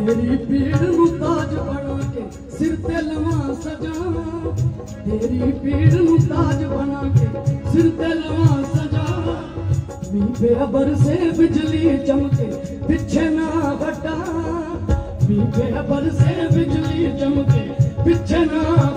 ਤੇਰੀ ਪੀੜ ਨੂੰ ਤਾਜ ਬਣਾ ਕੇ ਸਿਰ ਤੇ ਲਵਾ ਸਜਾ। ਤੇਰੀ ਪੀੜ ਨੂੰ ਤਾਜ ਬਣਾ ਕੇ ਸਿਰ ਤੇ ਲਵਾ ਸਜਾ। ਵੀ ਬੇਬਰ ਸੇ ਬਿਜਲੀ ਚਮਕੇ ਪਿੱਛੇ ਨਾ ਹਟਾ। ਵੀ ਬੇਬਰ ਸੇ ਬਿਜਲੀ ਚਮਕੇ ਪਿੱਛੇ ਨਾ